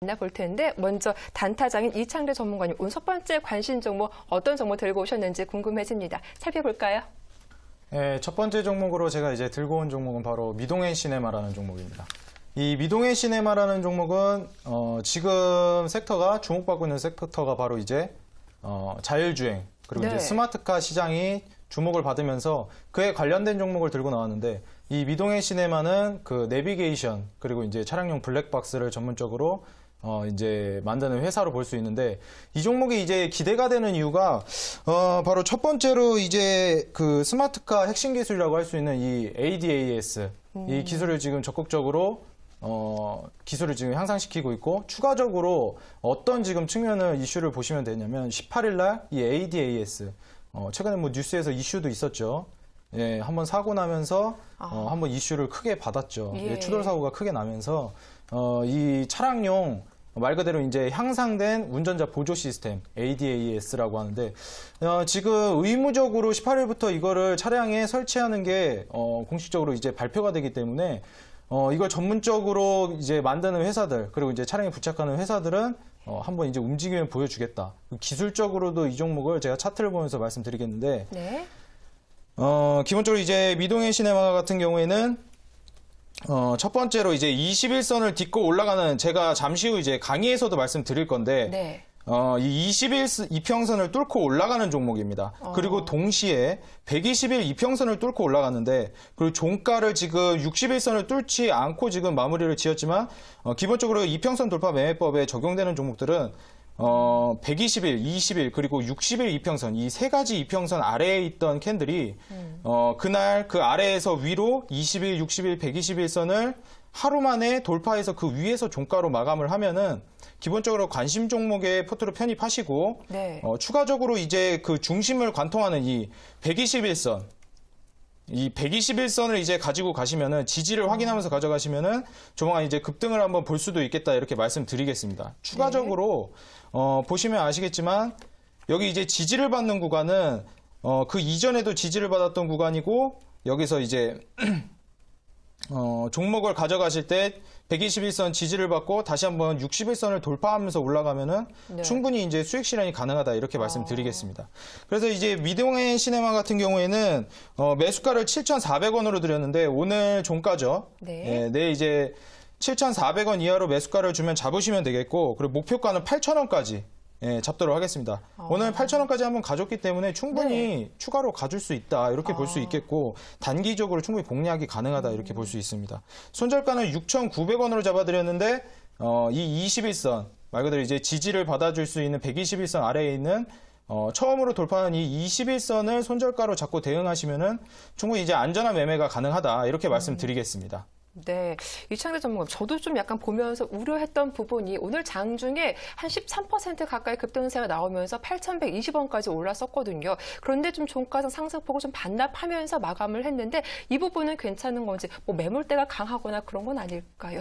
만나볼 텐데 먼저 단타장인 이창래 전문가님 오늘 첫 번째 관심 종목 어떤 종목 들고 오셨는지 궁금해집니다. 살펴볼까요? 네, 첫 번째 종목으로 제가 이제 들고 온 종목은 바로 미동앤 시네마라는 종목입니다. 이 미동앤 시네마라는 종목은 어, 지금 섹터가 주목받고 있는 섹터가 바로 이제 어, 자율주행 그리고 네. 이제 스마트카 시장이 주목을 받으면서 그에 관련된 종목을 들고 나왔는데 이 미동앤 시네마는 그 내비게이션 그리고 이제 차량용 블랙박스를 전문적으로 어 이제 만드는 회사로 볼 수 있는데 이 종목이 이제 기대가 되는 이유가 어 바로 첫 번째로 이제 그 스마트카 핵심 기술이라고 할 수 있는 이 ADAS 이 기술을 지금 적극적으로 어 기술을 지금 향상시키고 있고 추가적으로 어떤 지금 측면을 이슈를 보시면 되냐면 18일 날 이 ADAS 어 최근에 뭐 뉴스에서 이슈도 있었죠. 예, 한번 사고 나면서 어, 한번 이슈를 크게 받았죠. 예. 예, 추돌 사고가 크게 나면서 어, 이 차량용 말 그대로 이제 향상된 운전자 보조 시스템 ADAS라고 하는데 어, 지금 의무적으로 18일부터 이거를 차량에 설치하는 게 어, 공식적으로 이제 발표가 되기 때문에 어, 이걸 전문적으로 이제 만드는 회사들 그리고 이제 차량에 부착하는 회사들은 어, 한번 이제 움직임을 보여주겠다. 기술적으로도 이 종목을 제가 차트를 보면서 말씀드리겠는데 네. 어, 기본적으로 이제 미동의 시네마 같은 경우에는 어, 첫 번째로 이제 21선을 딛고 올라가는 제가 잠시 후 이제 강의에서도 말씀드릴 건데 네. 어, 이 21 이평선을 뚫고 올라가는 종목입니다. 그리고 동시에 121 이평선을 뚫고 올라갔는데 그리고 종가를 지금 61선을 뚫지 않고 지금 마무리를 지었지만 어, 기본적으로 이평선 돌파 매매법에 적용되는 종목들은 어, 121, 21 그리고 60일 이평선 이 세 가지 이평선 아래에 있던 캔들이 어, 그날 그 아래에서 위로 20일, 60일, 121선을 하루 만에 돌파해서 그 위에서 종가로 마감을 하면은 기본적으로 관심 종목에 포트로 편입하시고 네. 어, 추가적으로 이제 그 중심을 관통하는 이 121선 이 121선을 이제 가지고 가시면은 지지를 확인하면서 가져가시면은 조만간 이제 급등을 한번 볼 수도 있겠다 이렇게 말씀드리겠습니다. 추가적으로 어, 보시면 아시겠지만 여기 이제 지지를 받는 구간은 어, 그 이전에도 지지를 받았던 구간이고 여기서 이제 어, 종목을 가져가실 때 121선 지지를 받고 다시 한번 61선을 돌파하면서 올라가면은 네. 충분히 이제 수익 실현이 가능하다 이렇게 말씀드리겠습니다. 그래서 이제 미동의 시네마 같은 경우에는 어, 매수가를 7,400원으로 드렸는데 오늘 종가죠. 네. 예, 내일 이제 7,400원 이하로 매수가를 주면 잡으시면 되겠고 그리고 목표가는 8,000원까지 예, 잡도록 하겠습니다. 오늘 8,000원까지 한번 가졌기 때문에 충분히 추가로 가줄 수 있다. 이렇게 볼 수 있겠고, 단기적으로 충분히 공략이 가능하다. 이렇게 볼 수 있습니다. 손절가는 6,900원으로 잡아드렸는데, 어, 이 21선, 말 그대로 이제 지지를 받아줄 수 있는 121선 아래에 있는 어, 처음으로 돌파한 이 21선을 손절가로 잡고 대응하시면은 충분히 이제 안전한 매매가 가능하다. 이렇게 말씀드리겠습니다. 네. 이창래 전문가 저도 좀 약간 보면서 우려했던 부분이 오늘 장중에 한 13% 가까이 급등세가 나오면서 8,120원까지 올랐었거든요. 그런데 좀 종가상 상승폭을 좀 반납하면서 마감을 했는데 이 부분은 괜찮은 건지 뭐 매물대가 강하거나 그런 건 아닐까요?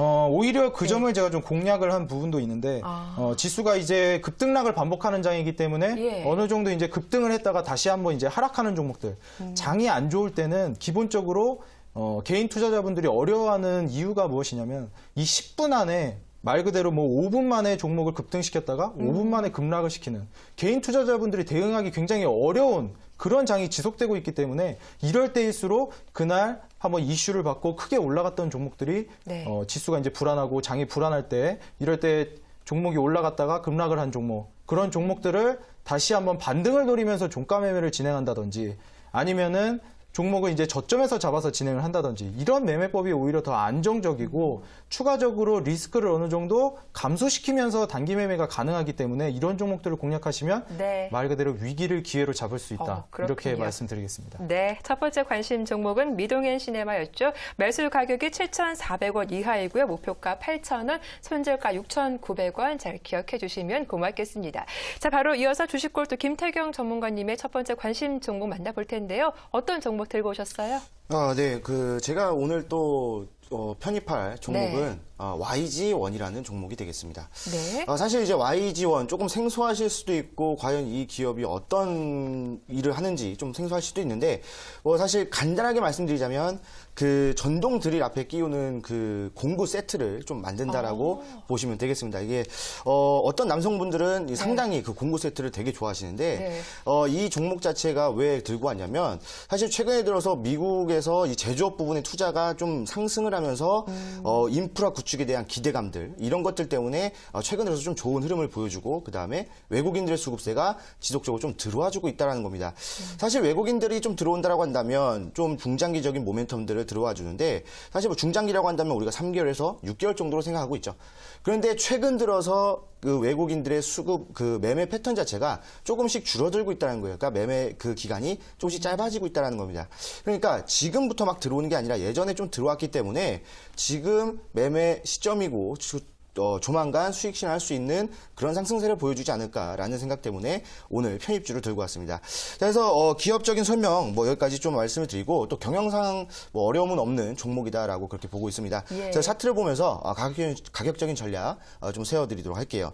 어, 오히려 그 점을 제가 좀 공략을 한 부분도 있는데, 네. 아. 어, 지수가 이제 급등락을 반복하는 장이기 때문에 예. 어느 정도 이제 급등을 했다가 다시 한번 이제 하락하는 종목들. 음. 장이 안 좋을 때는 기본적으로 어, 개인 투자자분들이 어려워하는 이유가 무엇이냐면 이 10분 안에 말 그대로 뭐 5분 만에 종목을 급등시켰다가 음. 5분 만에 급락을 시키는 개인 투자자분들이 대응하기 굉장히 어려운 그런 장이 지속되고 있기 때문에 이럴 때일수록 그날 한번 이슈를 받고 크게 올라갔던 종목들이 네. 어, 지수가 이제 불안하고 장이 불안할 때 이럴 때 종목이 올라갔다가 급락을 한 종목 그런 종목들을 다시 한번 반등을 노리면서 종가 매매를 진행한다든지 아니면은 종목을 이제 저점에서 잡아서 진행을 한다든지 이런 매매법이 오히려 더 안정적이고 추가적으로 리스크를 어느 정도 감소시키면서 단기 매매가 가능하기 때문에 이런 종목들을 공략하시면 네. 말 그대로 위기를 기회로 잡을 수 있다 어. 이렇게 말씀드리겠습니다. 네, 첫 번째 관심 종목은 미동엔 시네마였죠. 매수 가격이 7,400원 이하이고요. 목표가 8,000원, 손절가 6,900원 잘 기억해 주시면 고맙겠습니다. 자, 바로 이어서 주식골도 김태경 전문가님의 첫 번째 관심 종목 만나볼 텐데요. 어떤 종목 들고 오셨어요? 아, 네. 그, 제가 오늘 또 어, 편입할 종목은 어, YG1이라는 종목이 되겠습니다. 네. 어, 사실 이제 YG1 조금 생소하실 수도 있고 과연 이 기업이 어떤 일을 하는지 좀 생소할 수도 있는데 뭐 사실 간단하게 말씀드리자면 그 전동 드릴 앞에 끼우는 그 공구 세트를 좀 만든다라고 보시면 되겠습니다. 이게 어, 어떤 남성분들은 이 상당히 그 공구 세트를 되게 좋아하시는데 네. 어, 이 종목 자체가 왜 들고 왔냐면 사실 최근에 들어서 미국에서 이 제조업 부분의 투자가 좀 상승을 하면서 어, 인프라 구축 에 대한 기대감들 이런 것들 때문에 어, 최근 들어서 좀 좋은 흐름을 보여주고 그 다음에 외국인들의 수급세가 지속적으로 좀 들어와주고 있다는 겁니다. 사실 외국인들이 좀 들어온다라고 한다면 좀 중장기적인 모멘텀들을 들어와 주는데 사실 뭐 중장기라고 한다면 우리가 3개월에서 6개월 정도로 생각하고 있죠. 그런데 최근 들어서 그 외국인들의 수급 그 매매 패턴 자체가 조금씩 줄어들고 있다는 거예요. 그러니까 매매 그 기간이 조금씩 짧아지고 있다는 겁니다. 그러니까 지금부터 막 들어오는 게 아니라 예전에 좀 들어왔기 때문에 지금 매매 시점이고 주- 어, 조만간 수익 실현할 수 있는 그런 상승세를 보여주지 않을까라는 생각 때문에 오늘 편입주를 들고 왔습니다. 자, 그래서 어, 기업적인 설명 뭐 여기까지 좀 말씀을 드리고 또 경영상 뭐 어려움은 없는 종목이다라고 그렇게 보고 있습니다. 예. 제가 차트를 보면서 어, 가격적인, 가격 적인 전략 어, 좀 세워드리도록 할게요.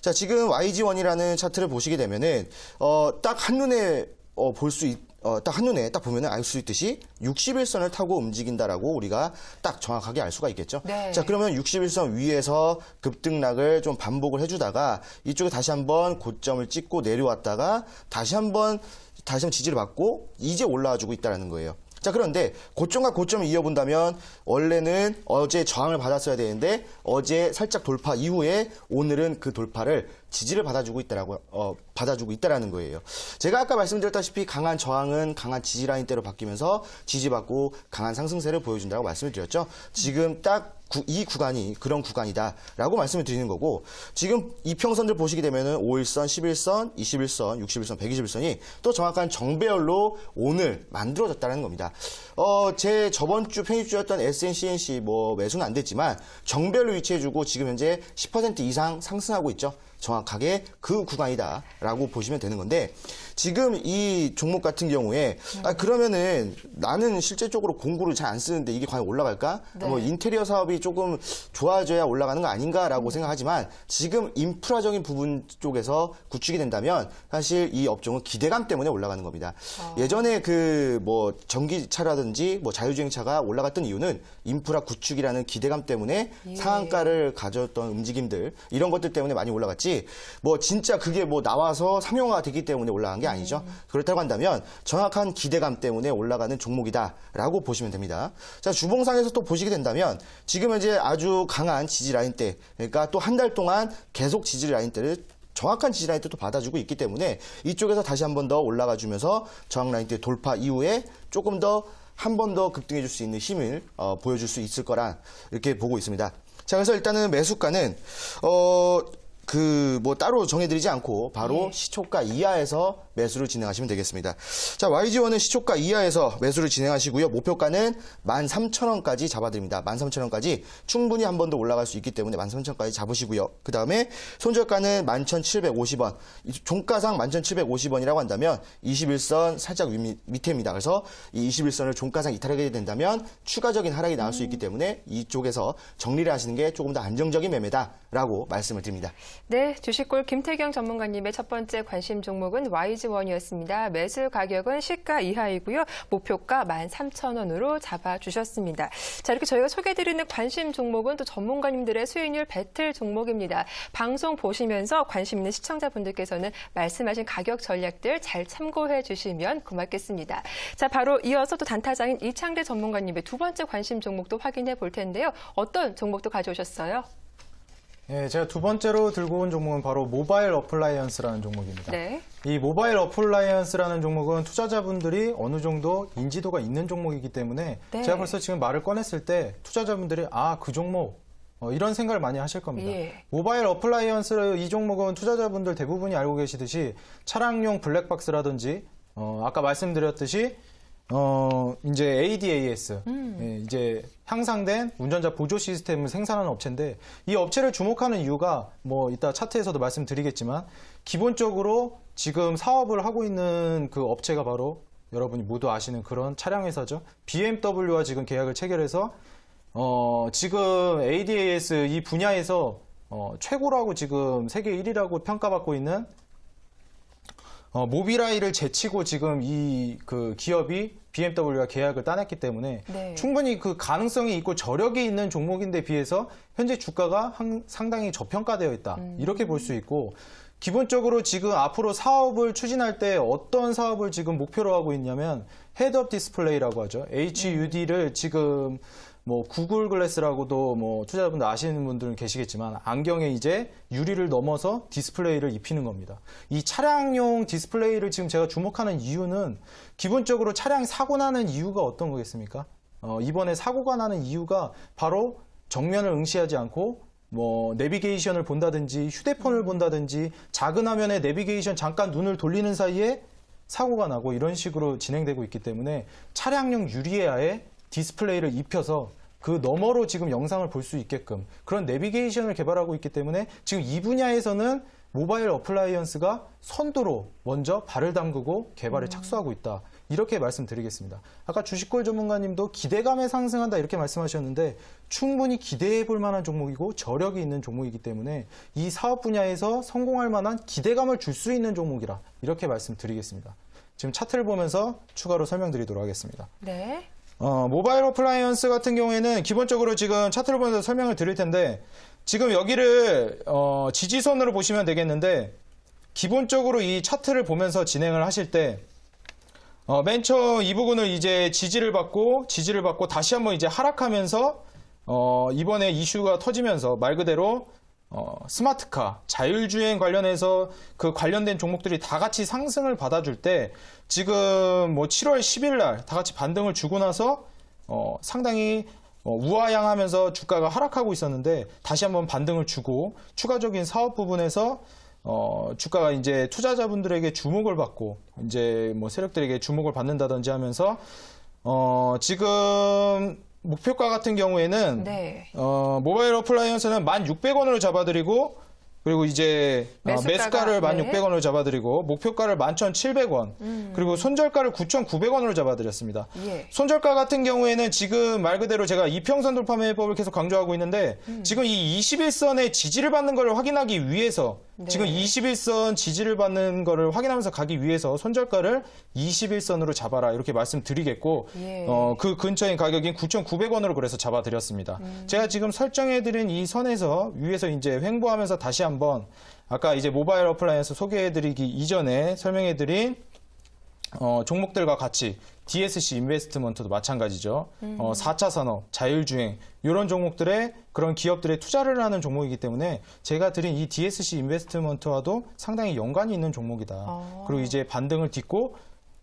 자, 지금 YG1이라는 차트를 보시게 되면은 어, 딱 한눈에 어, 볼 수 있, 어, 딱 한눈에 딱 보면은 알수 있듯이 61선을 타고 움직인다라고 우리가 딱 정확하게 알 수가 있겠죠. 네. 자, 그러면 61선 위에서 급등락을 좀 반복을 해주다가 이쪽에 다시 한번 고점을 찍고 내려왔다가 다시 한번 다시 한번 지지를 받고 이제 올라와주고 있다는 거예요. 자, 그런데 고점과 고점을 이어본다면 원래는 어제 저항을 받았어야 되는데 어제 살짝 돌파 이후에 오늘은 그 돌파를 지지를 받아주고 있다라고 어, 받아주고 있다라는 거예요. 제가 아까 말씀드렸다시피 강한 저항은 강한 지지 라인대로 바뀌면서 지지받고 강한 상승세를 보여준다고 말씀을 드렸죠. 지금 딱 이 구간이 그런 구간이다라고 말씀을 드리는 거고 지금 이평선들 보시게 되면은 5일선, 11선, 21선, 61선, 121선이 또 정확한 정배열로 오늘 만들어졌다는 겁니다. 어, 제 저번 주 편입주였던 SNCNC 뭐 매수는 안 됐지만 정배열로 위치해주고 지금 현재 10% 이상 상승하고 있죠. 정확하게 그 구간이다라고 보시면 되는 건데 지금 이 종목 같은 경우에 아 그러면은 나는 실제적으로 공구를 잘 안 쓰는데 이게 과연 올라갈까? 네. 뭐 인테리어 사업이 조금 좋아져야 올라가는 거 아닌가라고 생각하지만 지금 인프라적인 부분 쪽에서 구축이 된다면 사실 이 업종은 기대감 때문에 올라가는 겁니다. 예전에 그 뭐 전기차라든지 뭐 자율주행차가 올라갔던 이유는 인프라 구축이라는 기대감 때문에 예. 상한가를 가져왔던 움직임들 이런 것들 때문에 많이 올라갔지 뭐 진짜 그게 뭐 나와서 상용화가 됐기 때문에 올라간 게 아니죠. 그렇다고 한다면 정확한 기대감 때문에 올라가는 종목이다라고 보시면 됩니다. 자 주봉상에서 또 보시게 된다면 지금 현재 아주 강한 지지 라인대 그러니까 또 한 달 동안 계속 지지 라인대를 정확한 지지 라인대 또 받아주고 있기 때문에 이쪽에서 다시 한 번 더 올라가 주면서 저항 라인대 돌파 이후에 조금 더 한 번 더 급등해 줄 수 있는 힘을 어, 보여줄 수 있을 거라 이렇게 보고 있습니다. 자, 그래서 일단은 매수가는 어, 그 뭐 따로 정해드리지 않고 바로 시초가 이하에서 매수를 진행하시면 되겠습니다. 자, YG1은 시초가 이하에서 매수를 진행하시고요. 목표가는 13,000원까지 잡아드립니다. 13,000원까지 충분히 한 번 더 올라갈 수 있기 때문에 13,000원까지 잡으시고요. 그 다음에 손절가는 11,750원. 이 종가상 11,750원이라고 한다면 21선 살짝 위, 밑에입니다. 그래서 이 21선을 종가상 이탈하게 된다면 추가적인 하락이 나올 수 있기 때문에 이쪽에서 정리를 하시는 게 조금 더 안정적인 매매다라고 말씀을 드립니다. 네, 주식골 김태경 전문가님의 첫 번째 관심 종목은 YG1이었습니다. 매수 가격은 시가 이하이고요. 목표가 13,000원으로 잡아주셨습니다. 자, 이렇게 저희가 소개해드리는 관심 종목은 또 전문가님들의 수익률 배틀 종목입니다. 방송 보시면서 관심 있는 시청자분들께서는 말씀하신 가격 전략들 잘 참고해 주시면 고맙겠습니다. 자, 바로 이어서 또 단타장인 이창대 전문가님의 두 번째 관심 종목도 확인해 볼 텐데요. 어떤 종목도 가져오셨어요? 예, 제가 두 번째로 들고 온 종목은 바로 모바일 어플라이언스라는 종목입니다. 네. 이 모바일 어플라이언스라는 종목은 투자자분들이 어느 정도 인지도가 있는 종목이기 때문에 네. 제가 벌써 지금 말을 꺼냈을 때 투자자분들이 아, 그 종목 어, 이런 생각을 많이 하실 겁니다. 예. 모바일 어플라이언스 이 종목은 투자자분들 대부분이 알고 계시듯이 차량용 블랙박스라든지 어, 아까 말씀드렸듯이 어, 이제 ADAS, 예, 이제 향상된 운전자 보조 시스템을 생산하는 업체인데 이 업체를 주목하는 이유가 뭐 이따 차트에서도 말씀드리겠지만 기본적으로 지금 사업을 하고 있는 그 업체가 바로 여러분이 모두 아시는 그런 차량 회사죠. BMW와 지금 계약을 체결해서 어, 지금 ADAS 이 분야에서 어, 최고라고 지금 세계 1위라고 평가받고 있는 어, 모비라이를 제치고 지금 이 그 기업이 BMW가 계약을 따냈기 때문에 네. 충분히 그 가능성이 있고 저력이 있는 종목인데 비해서 현재 주가가 한- 상당히 저평가되어 있다. 이렇게 볼 수 있고 기본적으로 지금 앞으로 사업을 추진할 때 어떤 사업을 지금 목표로 하고 있냐면 헤드업 디스플레이라고 하죠. HUD를 지금 뭐 구글 글래스라고도 뭐 투자자분들 아시는 분들은 계시겠지만 안경에 이제 유리를 넘어서 디스플레이를 입히는 겁니다. 이 차량용 디스플레이를 지금 제가 주목하는 이유는 기본적으로 차량 사고 나는 이유가 어떤 거겠습니까? 어, 이번에 사고가 나는 이유가 바로 정면을 응시하지 않고 뭐 내비게이션을 본다든지 휴대폰을 본다든지 작은 화면에 내비게이션 잠깐 눈을 돌리는 사이에 사고가 나고 이런 식으로 진행되고 있기 때문에 차량용 유리에 아예 디스플레이를 입혀서 그 너머로 지금 영상을 볼 수 있게끔 그런 내비게이션을 개발하고 있기 때문에 지금 이 분야에서는 모바일 어플라이언스가 선두로 먼저 발을 담그고 개발에 착수하고 있다. 이렇게 말씀드리겠습니다. 아까 주식골 전문가님도 기대감에 상승한다 이렇게 말씀하셨는데 충분히 기대해 볼 만한 종목이고 저력이 있는 종목이기 때문에 이 사업 분야에서 성공할 만한 기대감을 줄 수 있는 종목이라 이렇게 말씀드리겠습니다. 지금 차트를 보면서 추가로 설명드리도록 하겠습니다. 네. 어, 모바일 어플라이언스 같은 경우에는 기본적으로 지금 차트를 보면서 설명을 드릴 텐데 지금 여기를 어, 지지선으로 보시면 되겠는데 기본적으로 이 차트를 보면서 진행을 하실 때 어, 맨 처음 이 부분을 이제 지지를 받고 지지를 받고 다시 한번 이제 하락하면서 어, 이번에 이슈가 터지면서 말 그대로 어, 스마트카, 자율주행 관련해서 그 관련된 종목들이 다 같이 상승을 받아줄 때 지금 뭐 7월 10일 날 다 같이 반등을 주고 나서 어, 상당히 어, 우하향하면서 주가가 하락하고 있었는데 다시 한번 반등을 주고 추가적인 사업 부분에서 어, 주가가 이제 투자자분들에게 주목을 받고 이제 뭐 세력들에게 주목을 받는다든지 하면서 어, 지금 목표가 같은 경우에는 네. 어, 모바일 어플라이언스는 1,600원으로 잡아드리고 그리고 이제 어, 매수가가, 매수가를 네. 1,600원으로 잡아드리고 목표가를 11,700원 그리고 손절가를 9,900원으로 잡아드렸습니다. 예. 손절가 같은 경우에는 지금 말 그대로 제가 이평선 돌파 매매법을 계속 강조하고 있는데 지금 이 21선의 지지를 받는 것을 확인하기 위해서 네. 지금 21선 지지를 받는 것을 확인하면서 가기 위해서 손절가를 21선으로 잡아라 이렇게 말씀드리겠고 예. 어, 그 근처인 가격인 9,900원으로 그래서 잡아드렸습니다. 제가 지금 설정해드린 이 선에서 위에서 이제 횡보하면서 다시 한번 아까 이제 모바일 어플라이언스 소개해드리기 이전에 설명해드린 어, 종목들과 같이 DSC 인베스트먼트도 마찬가지죠. 어, 4차 산업, 자율주행 이런 종목들의 그런 기업들의 투자를 하는 종목이기 때문에 제가 드린 이 DSC 인베스트먼트와도 상당히 연관이 있는 종목이다. 아. 그리고 이제 반등을 딛고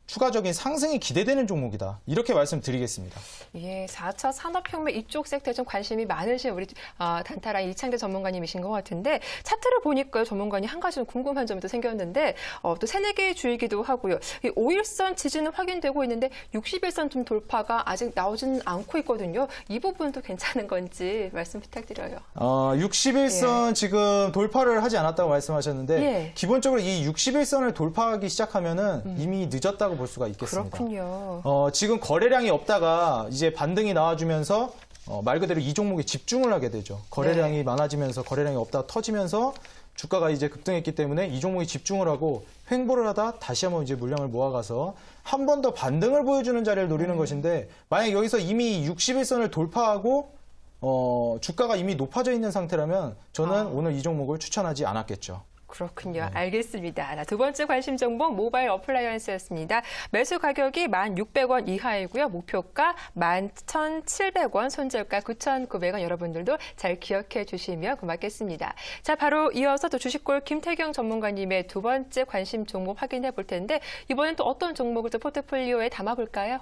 추가적인 상승이 기대되는 종목이다. 이렇게 말씀드리겠습니다. 예, 4차 산업혁명 이쪽 섹터에 좀 관심이 많으신 우리 아, 단타랑 이창대 전문가님이신 것 같은데 차트를 보니까 전문가님 한 가지 좀 궁금한 점이 또 생겼는데 어, 또 새내기 주이기도 하고요. 이 5일선 지지는 확인되고 있는데 60일선 좀 돌파가 아직 나오지는 않고 있거든요. 이 부분도 괜찮은 건지 말씀 부탁드려요. 어, 60일선 지금 돌파를 하지 않았다고 말씀하셨는데 예. 기본적으로 이 60일선을 돌파하기 시작하면은 이미 늦었다고 볼 수가 있겠습니다. 그렇군요. 어, 지금 거래량이 없다가 이제 반등이 나와주면서 어, 말 그대로 이 종목에 집중을 하게 되죠. 거래량이 네. 많아지면서 거래량이 없다 터지면서 주가가 이제 급등했기 때문에 이 종목에 집중을 하고 횡보를 하다 다시 한번 이제 물량을 모아가서 한 번 더 반등을 보여주는 자리를 노리는 음. 것인데 만약 여기서 이미 60일선을 돌파하고 어, 주가가 이미 높아져 있는 상태라면 저는 아. 오늘 이 종목을 추천하지 않았겠죠. 그렇군요. 알겠습니다. 자, 두 번째 관심 종목 모바일 어플라이언스였습니다. 매수 가격이 1,600원 이하이고요. 목표가 11,700원, 손절가 9,900원 여러분들도 잘 기억해 주시면 고맙겠습니다. 자, 바로 이어서 또 주식골 김태경 전문가님의 두 번째 관심 종목 확인해 볼 텐데 이번엔 또 어떤 종목을 또 포트폴리오에 담아 볼까요?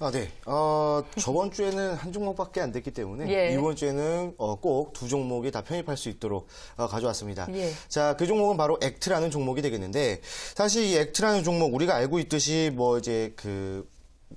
아, 네. 어, 저번 주에는 한 종목밖에 안 됐기 때문에 예. 이번 주에는 어, 꼭 두 종목이 다 편입할 수 있도록 어, 가져왔습니다. 예. 자, 그 종목은 바로 액트라는 종목이 되겠는데 사실 이 액트라는 종목 우리가 알고 있듯이 뭐 이제 그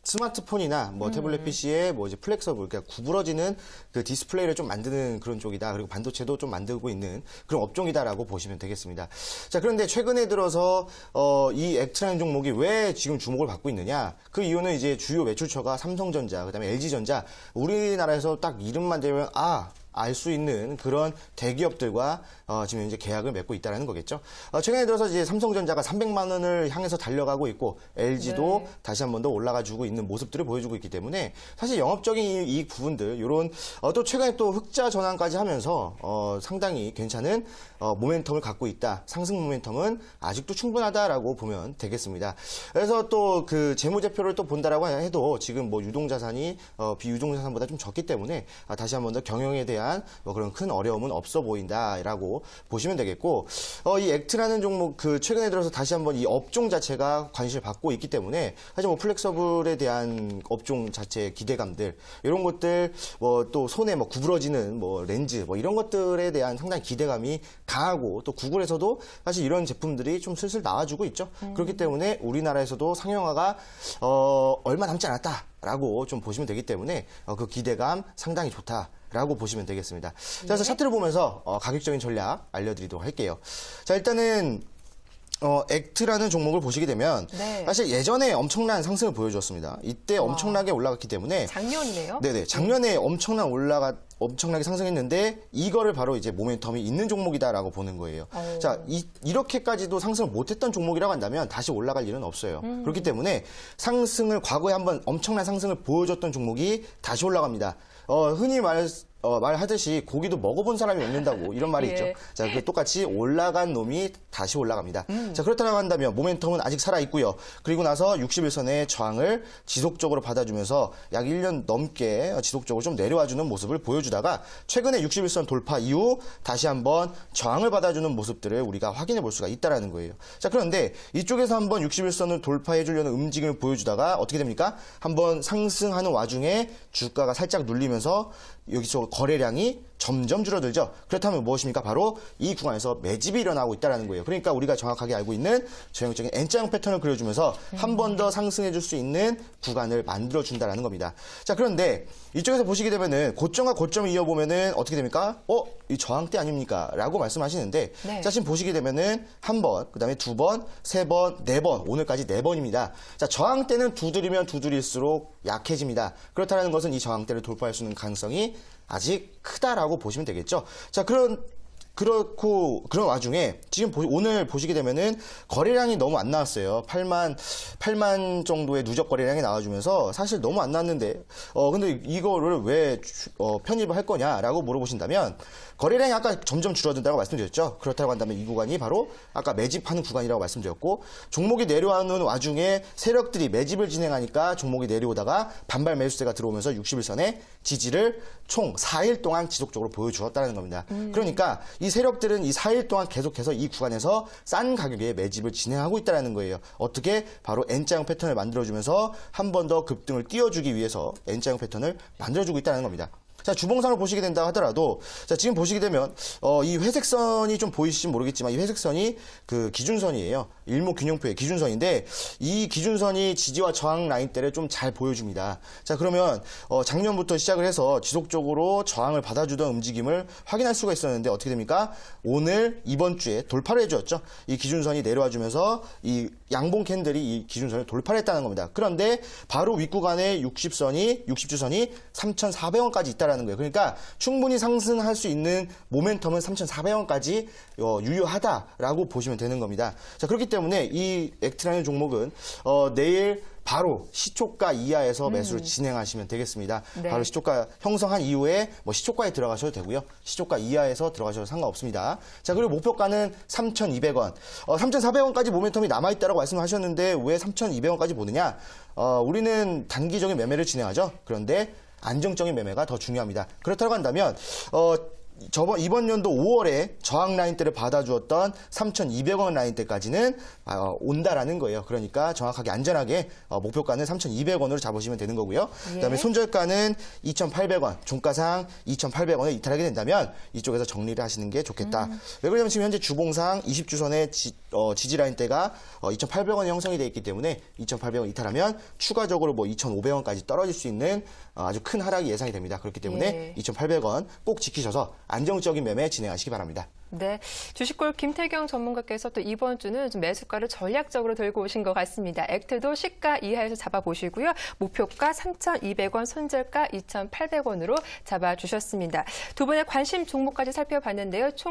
스마트폰이나 뭐 음. 태블릿 PC에 뭐 이제 플렉서블, 그러니까 구부러지는 그 디스플레이를 좀 만드는 그런 쪽이다. 그리고 반도체도 좀 만들고 있는 그런 업종이다라고 보시면 되겠습니다. 자, 그런데 최근에 들어서 어, 이 액트라는 종목이 왜 지금 주목을 받고 있느냐? 그 이유는 이제 주요 매출처가 삼성전자, 그다음에 LG전자, 우리나라에서 딱 이름만 대면 아 알 수 있는 그런 대기업들과 어, 지금 이제 계약을 맺고 있다는 거겠죠. 어, 최근에 들어서 이제 삼성전자가 300만 원을 향해서 달려가고 있고 LG도 네. 다시 한 번 더 올라가주고 있는 모습들을 보여주고 있기 때문에 사실 영업적인 이- 이익 부분들 이런 어, 또 최근에 또 흑자 전환까지 하면서 어, 상당히 괜찮은 어, 모멘텀을 갖고 있다. 상승 모멘텀은 아직도 충분하다라고 보면 되겠습니다. 그래서 또 그 재무제표를 또 본다라고 해도 지금 뭐 유동자산이 어, 비유동자산보다 좀 적기 때문에 아, 다시 한 번 더 경영에 대한 뭐 그런 큰 어려움은 없어 보인다라고 보시면 되겠고 어, 이 액트라는 종목 그 최근에 들어서 다시 한번 이 업종 자체가 관심을 받고 있기 때문에 사실 뭐 플렉서블에 대한 업종 자체의 기대감들 이런 것들 뭐 또 손에 뭐 구부러지는 뭐 렌즈 뭐 이런 것들에 대한 상당히 기대감이 강하고 또 구글에서도 사실 이런 제품들이 좀 슬슬 나와주고 있죠. 그렇기 때문에 우리나라에서도 상용화가 어, 얼마 남지 않았다라고 좀 보시면 되기 때문에 어, 그 기대감 상당히 좋다. 라고 보시면 되겠습니다. 자, 그래서 차트를 보면서 어, 가격적인 전략 알려드리도록 할게요. 자, 일단은 어, 액트라는 종목을 보시게 되면 네. 사실 예전에 엄청난 상승을 보여줬습니다. 이때 엄청나게 올라갔기 때문에 작년이네요. 네네 작년에 엄청난 올라가 엄청나게 상승했는데 이거를 바로 이제 모멘텀이 있는 종목이다라고 보는 거예요. 어. 자 이, 이렇게까지도 상승을 못했던 종목이라고 한다면 다시 올라갈 일은 없어요. 음. 그렇기 때문에 상승을 과거에 한번 엄청난 상승을 보여줬던 종목이 다시 올라갑니다. 어, 흔히 말 어, 말하듯이 고기도 먹어본 사람이 먹는다고 이런 말이 예. 있죠. 자, 그 똑같이 올라간 놈이 다시 올라갑니다. 자, 그렇다고 한다면 모멘텀은 아직 살아 있고요. 그리고 나서 61선의 저항을 지속적으로 받아주면서 약 1년 넘게 지속적으로 좀 내려와주는 모습을 보여주다가 최근에 61선 돌파 이후 다시 한번 저항을 받아주는 모습들을 우리가 확인해 볼 수가 있다라는 거예요. 자, 그런데 이쪽에서 한번 61선을 돌파해 주려는 움직임을 보여주다가 어떻게 됩니까? 한번 상승하는 와중에 주가가 살짝 눌리면서 여기서 거래량이 점점 줄어들죠. 그렇다면 무엇입니까? 바로 이 구간에서 매집이 일어나고 있다는 거예요. 그러니까 우리가 정확하게 알고 있는 전형적인 N자형 패턴을 그려주면서 한 번 더 상승해 줄 수 있는 구간을 만들어 준다는 겁니다. 자, 그런데 이쪽에서 보시게 되면은 고점과 고점을 이어보면은 어떻게 됩니까? 어, 이 저항대 아닙니까? 라고 말씀하시는데 네. 자, 지금 보시게 되면은 한 번, 그 다음에 두 번, 세 번, 네 번, 오늘까지 네 번입니다. 자, 저항대는 두드리면 두드릴수록 약해집니다. 그렇다는 것은 이 저항대를 돌파할 수 있는 가능성이 아직 크다라고 보시면 되겠죠. 자, 그런 그렇고 그런 와중에 지금 보- 오늘 보시게 되면은 거래량이 너무 안 나왔어요. 8만 8만 정도의 누적 거래량이 나와주면서 사실 너무 안 나왔는데 어 근데 이거를 왜 주- 어, 편입을 할 거냐라고 물어보신다면 거래량이 아까 점점 줄어든다고 말씀드렸죠. 그렇다고 한다면 이 구간이 바로 아까 매집하는 구간이라고 말씀드렸고 종목이 내려오는 와중에 세력들이 매집을 진행하니까 종목이 내려오다가 반발 매수세가 들어오면서 61선에 지지를 총 4일 동안 지속적으로 보여주었다는 겁니다. 그러니까 이 세력들은 이 4일 동안 계속해서 이 구간에서 싼 가격에 매집을 진행하고 있다는 거예요. 어떻게? 바로 N자형 패턴을 만들어주면서 한 번 더 급등을 띄워주기 위해서 N자형 패턴을 만들어주고 있다는 겁니다. 자, 주봉상을 보시게 된다 하더라도, 자, 지금 보시게 되면, 어, 이 회색선이 좀 보이실지 모르겠지만, 이 회색선이 그 기준선이에요. 일목균형표의 기준선인데, 이 기준선이 지지와 저항 라인대를 좀 잘 보여줍니다. 자, 그러면, 어, 작년부터 시작을 해서 지속적으로 저항을 받아주던 움직임을 확인할 수가 있었는데, 어떻게 됩니까? 오늘, 이번 주에 돌파를 해주었죠. 이 기준선이 내려와 주면서, 이 양봉 캔들이 이 기준선을 돌파를 했다는 겁니다. 그런데, 바로 윗구간에 60선이, 60주선이 3,400원까지 있다라는 거예요. 그러니까 충분히 상승할 수 있는 모멘텀은 3,400원까지 어, 유효하다라고 보시면 되는 겁니다. 자, 그렇기 때문에 이 액트라는 종목은 어, 내일 바로 시초가 이하에서 매수를 진행하시면 되겠습니다. 네. 바로 시초가 형성한 이후에 뭐 시초가에 들어가셔도 되고요. 시초가 이하에서 들어가셔도 상관없습니다. 자, 그리고 목표가는 3,200원. 어, 3,400원까지 모멘텀이 남아있다라고 말씀하셨는데 왜 3,200원까지 보느냐? 어, 우리는 단기적인 매매를 진행하죠. 그런데 안정적인 매매가 더 중요합니다. 그렇다고 한다면 어, 저번 이번 연도 5월에 저항 라인대를 받아주었던 3,200원 라인대까지는 아, 온다라는 거예요. 그러니까 정확하게 안전하게 어, 목표가는 3,200원으로 잡으시면 되는 거고요. 그다음에 예. 손절가는 2,800원, 종가상 2,800원을 이탈하게 된다면 이쪽에서 정리를 하시는 게 좋겠다. 왜 그러냐면 지금 현재 주봉상 20주선의 지, 어, 지지 라인대가 어, 2,800원이 형성이 되어 있기 때문에 2,800원 이탈하면 추가적으로 뭐 2,500원까지 떨어질 수 있는 어, 아주 큰 하락이 예상이 됩니다. 그렇기 때문에 예. 2,800원 꼭 지키셔서 안정적인 매매 진행하시기 바랍니다. 네, 주식골 김태경 전문가께서 또 이번 주는 좀 매수가를 전략적으로 들고 오신 것 같습니다. 액트도 시가 이하에서 잡아보시고요. 목표가 3,200원, 손절가 2,800원으로 잡아주셨습니다. 두 분의 관심 종목까지 살펴봤는데요. 총